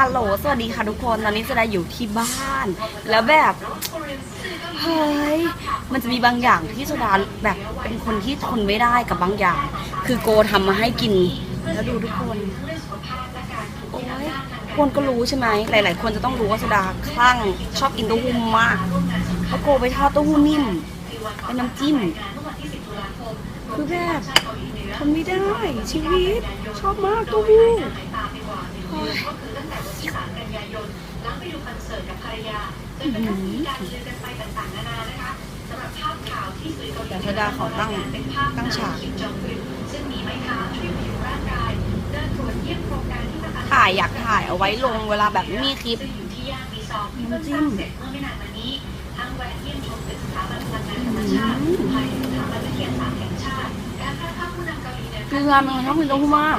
ฮัลโหล สวัสดีค่ะทุกคน ตอนนี้จะได้อยู่ที่บ้าน แล้วแบบ เฮ้ย มันจะมีบางอย่างที่โซดาแบบเป็นคนที่ทนไม่ได้กับบางอย่าง คือโกทำมาให้กิน แล้วดูทุกคน โอ้ยคนก็รู้ใช่ไหม หลาย ๆ คนจะต้องรู้ว่าโซดาคลั่งชอบกินเต้าหู้มากเพราะโกไปทอดเต้าหู้นิ่ม เป็นน้ำจิ้ม คือแบบทนไม่ได้ชีวิต ชอบมากเต้าหู้ โอ้ยอื้อหือแต่โซดาขอตั้งตั้งฉากถ่ายอยากถ่ายเอาไว้ลงเวลาแบบไม่มีคลิปน้ำจิ้มคืองานมันชอบกินเต้าหู้มาก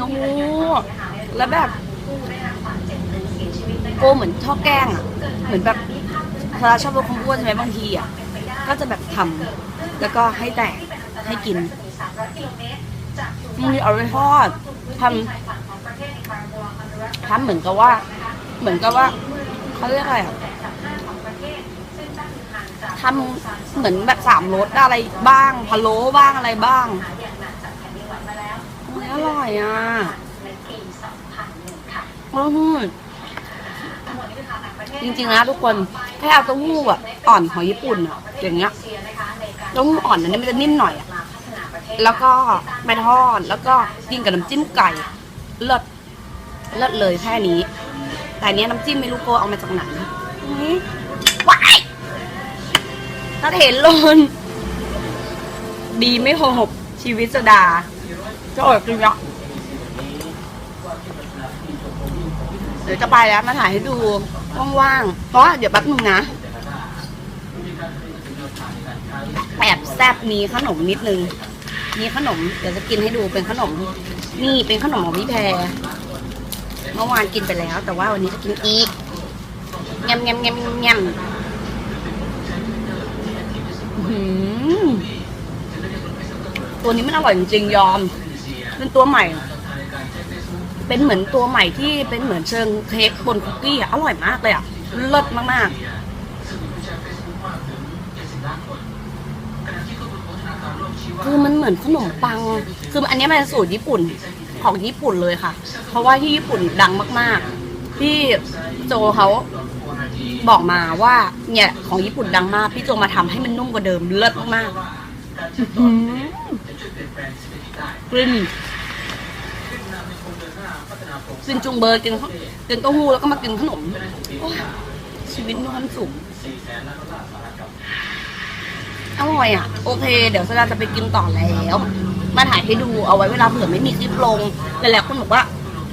นคนชอบกินเต้าหู้แล้วแบบโกเหมือนชอบแกล้งอะ เหมือนแบบเวลาชอบลดความอ้วนใช่ไหมบางทีอะ ก็จะแบบทำแล้วก็ให้แตกให้กินบางทีเอาไปทอดทำทำเหมือนกับว่า เหมือนกับว่าเขาเรียกอะไรอะทำเหมือนแบบสามรสอะไรบ้างพะโล้บ้างอะไรบ้าง โอ้ยอร่อยอะอืมจริงๆนะทุกคนแค่เอาเต้าหู้อะอ่อนของญี่ปุ่นอะอย่างเงี้ยเต้าหู้อ่อนอันนี้มันจะนิ่มหน่อยอะแล้วก็ไปทอดแล้วก็กินกับน้ำจิ้มไก่เลิศเลิศเลยแค่นี้ แต่อันเนี้ยน้ำจิ้มไม่รู้โกเอามาจากไหนนี่ว้ายถ้าเห็นลนดีไม่หกชีวิตสดา จะอดกินเยอะเดี๋ยวจะไปแล้วมาถ่ายให้ดูว่างๆเพราะเดี๋ยวแป๊บนึงนะแอบแซบมีขนมนิดนึง มีขนม เดี๋ยวจะกินให้ดูเป็นขนม นี่เป็นขนมของพี่แพรเมื่อวานกินไปแล้ว แต่ว่าวันนี้จะกินอีกยำยำยำยำอื้อหือตัวนี้มันอร่อยจริงยอม เป็นตัวใหม่ เป็นเหมือนตัวใหม่ที่เป็นเหมือนเชิงเค้กบนคุกกี้อะอร่อยมากเลยอะเลิศมากๆคือมันเหมือนขนมปัง คืออันนี้มันเป็นสูตรญี่ปุ่นของญี่ปุ่นเลยค่ะ เพราะว่าที่ญี่ปุ่นดังมาก ๆ ที่โจเขาบอกมาว่าเนี่ยของญี่ปุ่นดังมาก พี่โจมาทำให้มันนุ่มกว่าเดิมเลิศมากๆ กลิ่นกลิ่นจุงเบอร์กินข้าวกินเต้าหู้แล้วก็มากินขนม ชีวิตมีความสุขอร่อยอะ โอเค เดี๋ยวสดาจะไปกินต่อแล้ว มาถ่ายให้ดูเอาไว้เวลาเผื่อไม่มีคลิปลงหลายๆคนบอกว่า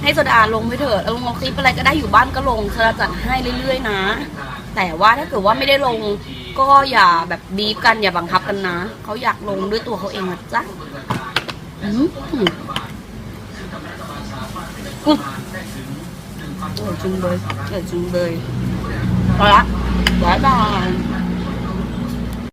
ให้สดาลงไปเถอะลงคลิปอะไรก็ได้อยู่บ้านก็ลงสดาจัดให้เรื่อยๆ นะ แต่ว่าถ้าเกิดว่าไม่ได้ลงก็อย่าแบบบีบกันอย่าบังคับกันนะ เขาอยากลงด้วยตัวเขาเองนะจ๊ะ อืมอืมอืมอร่อยจุ